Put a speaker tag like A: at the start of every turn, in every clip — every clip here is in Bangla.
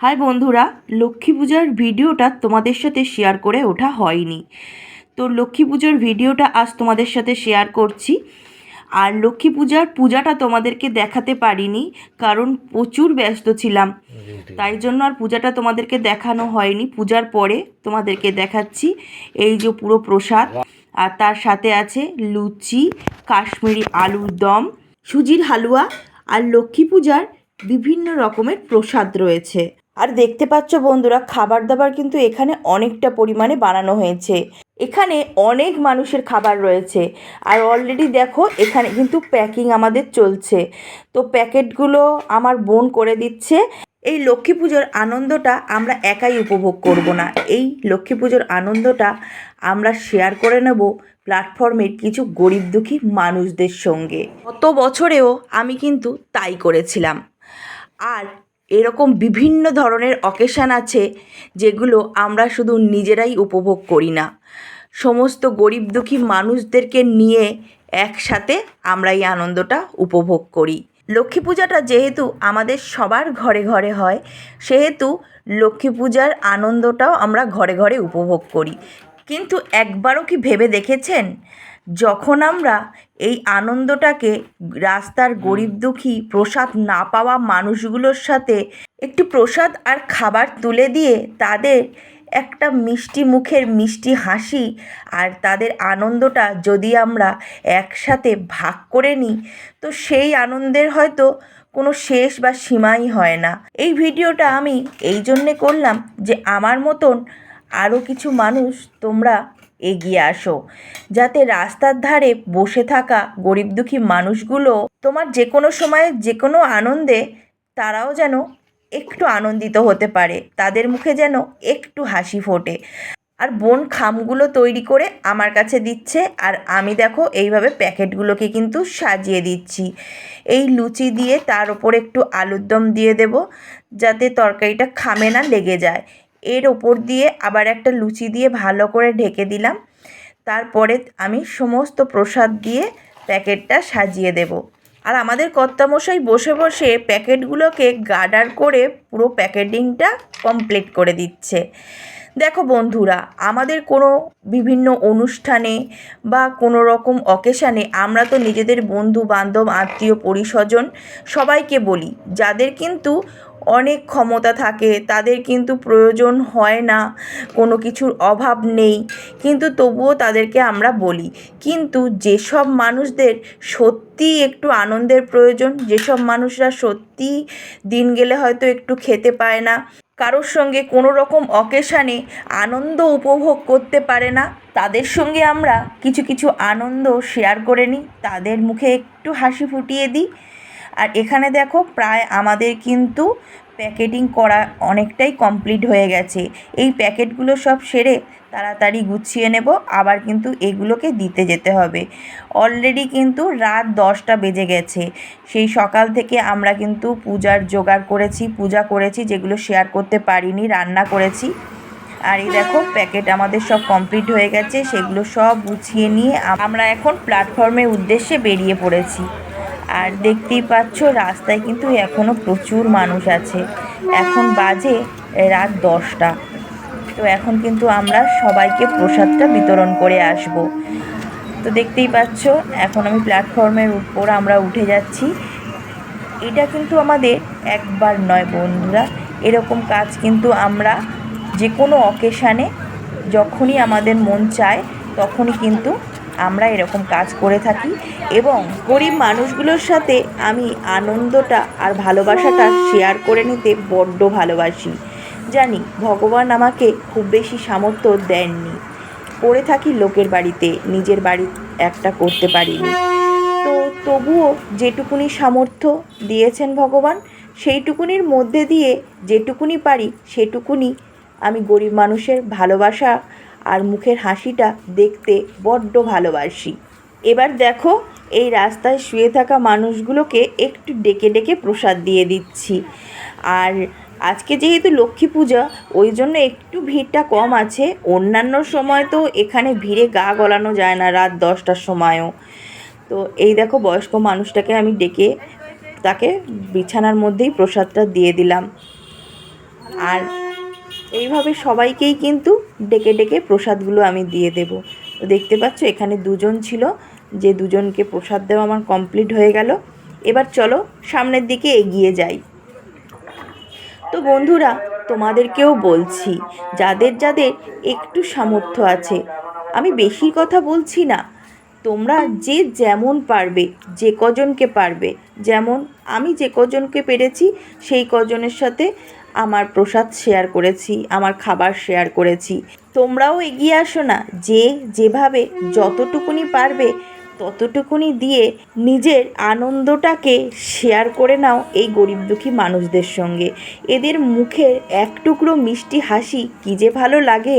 A: হাই বন্ধুরা লক্ষ্মী পূজার ভিডিওটা তোমাদের সাথে শেয়ার করে ওঠা হয়নি। তো লক্ষ্মী পুজোর ভিডিওটা আজ তোমাদের সাথে শেয়ার করছি। আর লক্ষ্মী পূজার পূজাটা তোমাদেরকে দেখাতে পারিনি কারণ প্রচুর ব্যস্ত ছিলাম। তাই জন্য আর পূজাটা তোমাদেরকে দেখানো হয়নি। পূজার পরে তোমাদেরকে দেখাচ্ছি এই যে পুরো প্রসাদ। আর তার সাথে আছে লুচি কাশ্মীরি আলুর দম সুজির হালুয়া আর লক্ষ্মী পূজার বিভিন্ন রকমের প্রসাদ রয়েছে। আর দেখতে পাচ্ছ বন্ধুরা খাবার দাবার কিন্তু এখানে অনেকটা পরিমাণে বানানো হয়েছে। এখানে অনেক মানুষের খাবার রয়েছে। আর অলরেডি দেখো, এখানে কিন্তু প্যাকিং আমাদের চলছে। তো প্যাকেটগুলো আমার বোন করে দিচ্ছে। এই লক্ষ্মী পুজোর আনন্দটা আমরা একাই উপভোগ করব না। এই লক্ষ্মী পুজোর আনন্দটা আমরা শেয়ার করে নেব প্ল্যাটফর্মের কিছু গরিব দুঃখী মানুষদের সঙ্গে। গত বছরেও আমি কিন্তু তাই করেছিলাম। আর এরকম বিভিন্ন ধরনের অকেশান আছে যেগুলো আমরা শুধু নিজেরাই উপভোগ করি না। সমস্ত গরিব দুঃখী মানুষদেরকে নিয়ে একসাথে আমরা এই আনন্দটা উপভোগ করি। লক্ষ্মী পূজাটা যেহেতু আমাদের সবার ঘরে ঘরে হয়, সেহেতু লক্ষ্মী পূজার আনন্দটাও আমরা ঘরে ঘরে উপভোগ করি। কিন্তু একবারও কি ভেবে দেখেছেন? যখন আমরা এই আনন্দটাকে রাস্তার গরিব দুঃখী প্রসাদ না পাওয়া মানুষগুলোর সাথে একটু প্রসাদ আর খাবার তুলে দিয়ে তাদের একটা মিষ্টি মুখের মিষ্টি হাসি আর তাদের আনন্দটা যদি আমরা একসাথে ভাগ করে নিই তো সেই আনন্দের হয়তো কোনো শেষ বা সীমাই হয় না। এই ভিডিওটা আমি এই জন্যে করলাম যে আমার মতন আরও কিছু মানুষ তোমরা এগিয়ে আসো। যাতে রাস্তার ধারে বসে থাকা গরিব দুঃখী মানুষগুলো তোমার যে কোনো সময়ে যে কোনো আনন্দে তারাও যেন একটু আনন্দিত হতে পারে। তাদের মুখে যেন একটু হাসি ফোটে। আর বোন খামগুলো তৈরি করে আমার কাছে দিচ্ছে আর আমি দেখো এইভাবে প্যাকেটগুলোকে কিন্তু সাজিয়ে দিচ্ছি। এই লুচি দিয়ে তার ওপর একটু আলুর দম দিয়ে দেব যাতে তরকারিটা খামে না লেগে যায়। এর ওপর দিয়ে আবার একটা লুচি দিয়ে ভালো করে ঢেকে দিলাম। তারপরে আমি সমস্ত প্রসাদ দিয়ে প্যাকেটটা সাজিয়ে দেব। আর আমাদের কর্তামশাই বসে বসে প্যাকেটগুলোকে গার্ডার করে পুরো প্যাকেটিংটা কমপ্লিট করে দিচ্ছে। দেখো বন্ধুরা, আমাদের কোনো বিভিন্ন অনুষ্ঠানে বা কোনো রকম অকেশানে আমরা তো নিজেদের বন্ধু বান্ধব আত্মীয় পরিস্বজন সবাইকে বলি। যাদের কিন্তু অনেক ক্ষমতা থাকে, তাদের কিন্তু প্রয়োজন হয় না, কোনো কিছুর অভাব নেই। কিন্তু তবুও তাদেরকে আমরা বলি, কিন্তু যেসব মানুষদের সত্যিই একটু আনন্দের প্রয়োজন, যেসব মানুষরা সত্যিই দিন গেলে হয়তো একটু খেতে পায় না, কারোর সঙ্গে কোনো রকম অকেশানে আনন্দ উপভোগ করতে পারে না, তাদের সঙ্গে আমরা কিছু কিছু আনন্দ শেয়ার করে নিই, তাদের মুখে একটু হাসি ফুটিয়ে দিই। আর এখানে দেখো প্রায় আমাদের কিন্তু প্যাকেটিং করা অনেকটাই কমপ্লিট হয়ে গেছে। এই প্যাকেটগুলো সব সেরে তাড়াতাড়ি গুছিয়ে নেব, আবার কিন্তু এগুলোকে দিতে যেতে হবে। অলরেডি কিন্তু রাত দশটা বেজে গেছে। সেই সকাল থেকে আমরা কিন্তু পূজার জোগাড় করেছি, পূজা করেছি, যেগুলো শেয়ার করতে পারিনি, রান্না করেছি। আর এই দেখো প্যাকেট আমাদের সব কমপ্লিট হয়ে গেছে, সেগুলো সব গুছিয়ে নিয়ে আমরা এখন প্ল্যাটফর্মের উদ্দেশ্যে বেরিয়ে পড়েছি। আর দেখতেই পাচ্ছ, রাস্তায় কিন্তু এখনও প্রচুর মানুষ আছে। এখন বাজে রাত দশটা। তো এখন কিন্তু আমরা সবাইকে প্রসাদটা বিতরণ করে আসব। তো দেখতেই পাচ্ছ, এখন আমি প্ল্যাটফর্মের উপর আমরা উঠে যাচ্ছি। এটা কিন্তু আমাদের একবার নয় বন্ধুরা, এরকম কাজ কিন্তু আমরা যে কোনো অকেশানে যখনই আমাদের মন চায়, তখনই কিন্তু আমরা এরকম কাজ করে থাকি এবং গরিব মানুষগুলোর সাথে আমি আনন্দটা আর ভালোবাসাটা শেয়ার করে নিতে বড্ড ভালোবাসি। জানি, ভগবান আমাকে খুব বেশি সামর্থ্য দেননি। করে থাকি লোকের বাড়িতে, নিজের বাড়ি একটা করতে পারিনি। তো তবুও যেটুকুনি সামর্থ্য দিয়েছেন ভগবান, সেইটুকুনির মধ্যে দিয়ে যেটুকুনি পারি, সেটুকুনি আমি গরিব মানুষের ভালোবাসা আর মুখের হাসিটা দেখতে বড্ড ভালোবাসি। এবার দেখো, এই রাস্তায় শুয়ে থাকা মানুষগুলোকে একটু ডেকে ডেকে প্রসাদ দিয়ে দিচ্ছি। আর আজকে যেহেতু লক্ষ্মী পূজা, ওই জন্য একটু ভিড়টা কম আছে। অন্যান্য সময় তো এখানে ভিড়ে গা গলানো যায় না রাত দশটার সময়ও। তো এই দেখো, বয়স্ক মানুষটাকে আমি ডেকে তাকে বিছানার মধ্যেই প্রসাদটা দিয়ে দিলাম। আর এইভাবে সবাইকেই কিন্তু ডেকে ডেকে প্রসাদগুলো আমি দিয়ে দেব। তো দেখতে পাচ্ছ, এখানে দুজন ছিল, যে দুজনকে প্রসাদ দেওয়া আমার কমপ্লিট হয়ে গেল। এবার চলো সামনের দিকে এগিয়ে যাই। তো বন্ধুরা, তোমাদেরকেও বলছি, যাদের যাদের একটু সামর্থ্য আছে, আমি বেশি কথা বলছি না। তোমরা যে যেমন পারবে, যে কজনকে পারবে, যেমন আমি যে কজনকে পেরেছি, সেই কজনের সাথে আমার প্রসাদ শেয়ার করেছি, আমার খাবার শেয়ার করেছি। তোমরাও এগিয়ে আসো না, যে যেভাবে যতটুকুনি পারবে ততটুকুনি দিয়ে নিজের আনন্দটাকে শেয়ার করে নাও এই গরিব দুঃখী মানুষদের সঙ্গে। এদের মুখের এক টুকরো মিষ্টি হাসি কী যে ভালো লাগে,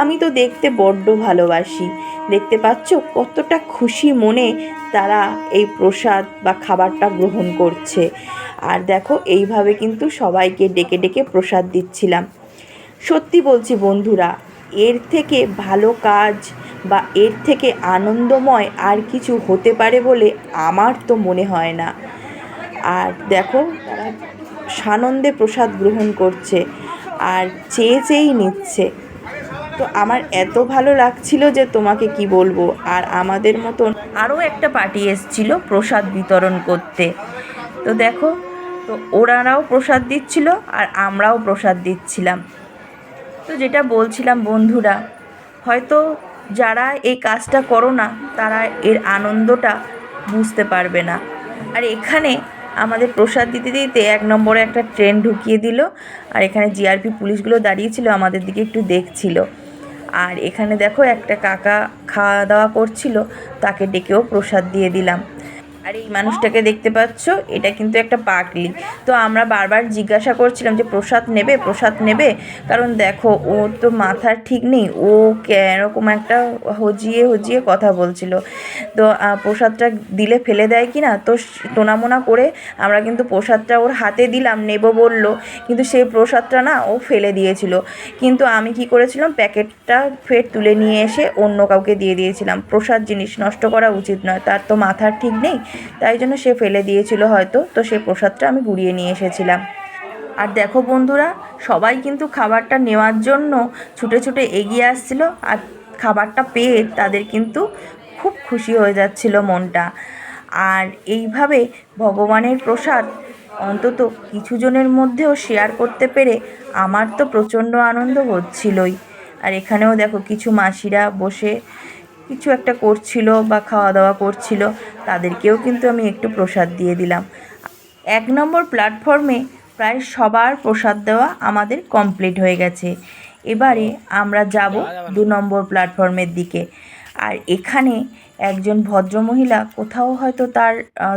A: আমি তো দেখতে বড্ড ভালোবাসি। দেখতে পাচ্ছ কতটা খুশি মনে তারা এই প্রসাদ বা খাবারটা গ্রহণ করছে। আর দেখো, এইভাবে কিন্তু সবাইকে ডেকে ডেকে প্রসাদ দিচ্ছিলাম। সত্যি বলছি বন্ধুরা, এর থেকে ভালো কাজ বা এর থেকে আনন্দময় আর কিছু হতে পারে বলে আমার তো মনে হয় না। আর দেখো, তারা সানন্দে প্রসাদ গ্রহণ করছে আর চেয়ে চেয়েই নিচ্ছে। তো আমার এত ভালো লাগছিল যে তোমাকে কি বলব, আর আমাদের মতন আরও একটা পার্টি এসছিল প্রসাদ বিতরণ করতে। তো দেখো তো ওরারাও প্রসাদ দিচ্ছিল আর আমরাও প্রসাদ দিচ্ছিলাম। তো যেটা বলছিলাম বন্ধুরা, হয়তো যারা এই কাজটা করো না, তারা এর আনন্দটা বুঝতে পারবে না। আর এখানে আমাদের প্রসাদ দিতে দিতে এক নম্বরে একটা ট্রেন ঢুকিয়ে দিল, আর এখানে জিআরপি পুলিশগুলো দাঁড়িয়েছিল, আমাদের দিকে একটু দেখছিল। আর এখানে দেখো একটা কাকা খাওয়া দাওয়া করছিল, তাকে ডেকেও প্রসাদ দিয়ে দিলাম। আর এই মানুষটাকে দেখতে পাচ্ছ, এটা কিন্তু একটা পাগলি। তো আমরা বারবার জিজ্ঞাসা করছিলাম যে, প্রসাদ নেবে? প্রসাদ নেবে? কারণ দেখো, ওর তো মাথার ঠিক নেই। ও এরকম একটা হজিয়ে হজিয়ে কথা বলছিল। তো প্রসাদটা দিলে ফেলে দেয় কি না? তো টোনামোনা করে আমরা কিন্তু প্রসাদটা ওর হাতে দিলাম, নেব বলল। কিন্তু সেই প্রসাদটা না ও ফেলে দিয়েছিল। কিন্তু আমি কি করেছিলাম? প্যাকেটটা ফের তুলে নিয়ে এসে অন্য কাউকে দিয়ে দিয়েছিলাম। প্রসাদ জিনিস নষ্ট করা উচিত নয়, তার তো মাথার ঠিক নেই। তাই জন্য সে ফেলে দিয়েছিল হয়তো, তো সেই প্রসাদটা আমি গুড়িয়ে নিয়ে এসেছিলাম। আর দেখো বন্ধুরা, সবাই কিন্তু খাবারটা নেওয়ার জন্য ছুটে ছুটে এগিয়ে আসছিল আর খাবারটা পেয়ে তাদের কিন্তু খুব খুশি হয়ে যাচ্ছিল মনটা। আর এইভাবে ভগবানের প্রসাদ অন্তত কিছু জনের মধ্যেও শেয়ার করতে পেরে আমার তো প্রচণ্ড আনন্দ হচ্ছিলই। আর এখানেও দেখো কিছু মাসিরা বসে কিছু একটা করছিল বা খাওয়া দাওয়া করছিল। তাদেরকেও কিন্তু আমি একটু প্রসাদ দিয়ে দিলাম। এক নম্বর প্ল্যাটফর্মে প্রায় সবার প্রসাদ দেওয়া আমাদের কমপ্লিট হয়ে গেছে। এবারে আমরা যাব দু নম্বর প্ল্যাটফর্মের দিকে। আর এখানে একজন ভদ্রমহিলা কোথাও হয়তো তার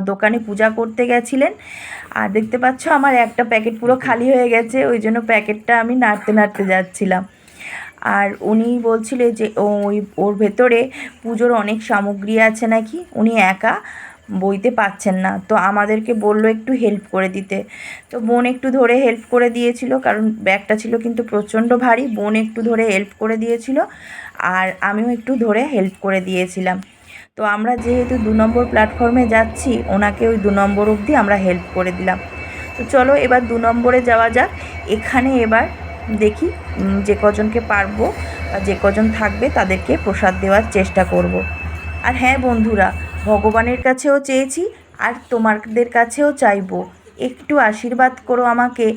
A: দোকানে পূজা করতে গেছিলেন। আর দেখতে পাচ্ছ আমার একটা প্যাকেট পুরো খালি হয়ে গেছে, ওই জন্য প্যাকেটটা আমি নাড়তে নাড়তে যাচ্ছিলাম। আর উনি বলছিলেন যে ওই, ওর ভেতরে পুজোর অনেক সামগ্রী আছে নাকি? উনি একা বইতে পাচ্ছেন না। তো আমাদেরকে বলল একটু হেল্প করে দিতে। তো বোন একটু ধরে হেল্প করে দিয়েছিল, কারণ ব্যাগটা ছিল কিন্তু প্রচণ্ড ভারী। বোন একটু ধরে হেল্প করে দিয়েছিল, আর আমিও একটু ধরে হেল্প করে দিয়েছিলাম। তো আমরা যেহেতু দু নম্বর প্ল্যাটফর্মে যাচ্ছি, ওনাকে ওই দু নম্বর অবধি আমরা হেল্প করে দিলাম। তো চলো এবার দু নম্বরে যাওয়া যাক। এখানে এবার দেখি যে কজনকে পারব যে কজন থাকবে তাদেরকে প্রসাদ দেওয়ার চেষ্টা করব। আর হ্যাঁ বন্ধুরা, ভগবানের কাছেও চেয়েছি আর তোমাদের কাছেও চাইব একটু আশীর্বাদ করো আমাকে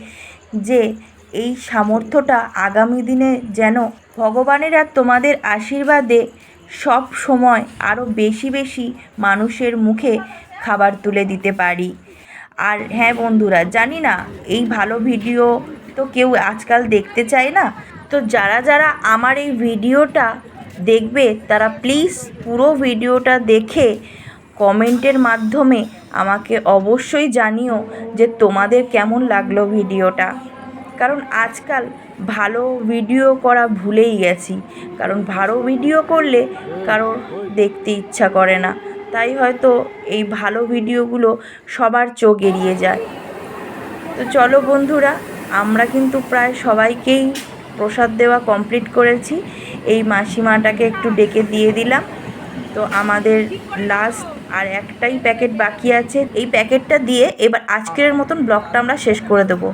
A: যে এই সামর্থ্যটা আগামী দিনে যেন ভগবানের আর তোমাদের আশীর্বাদে সব সময় আরও বেশি বেশি মানুষের মুখে খাবার তুলে দিতে পারি আর হ্যাঁ বন্ধুরা, জানি না, এই ভালো ভিডিও তো কেউ আজকাল দেখতে চায় না। তো যারা যারা আমার এই ভিডিওটা দেখবে, তারা প্লিজ পুরো ভিডিওটা দেখে কমেন্টের মাধ্যমে আমাকে অবশ্যই জানিও যে তোমাদের কেমন লাগল ভিডিওটা। কারণ আজকাল ভালো ভিডিও করা ভুলেই গেছি। কারণ ভালো ভিডিও করলে কারোর দেখতে ইচ্ছা করে না। তাই হয়তো এই ভালো ভিডিওগুলো সবার চোখ এড়িয়ে যায়। তো চলো বন্ধুরা আমরা কিন্তু প্রায় সবাইকেই প্রসাদ দেওয়া কমপ্লিট করেছি। এই মাসিমাটাকে একটু ডেকে দিয়ে দিলাম। তো আমাদের লাস্ট আর একটাই প্যাকেট বাকি আছে। এই প্যাকেটটা দিয়ে এবার আজকের মতন ব্লগটা আমরা শেষ করে দেবো।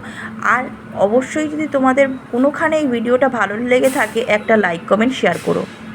A: আর অবশ্যই যদি তোমাদের কোনোখানে এই ভিডিওটা ভালো লেগে থাকে, একটা লাইক কমেন্ট শেয়ার করো।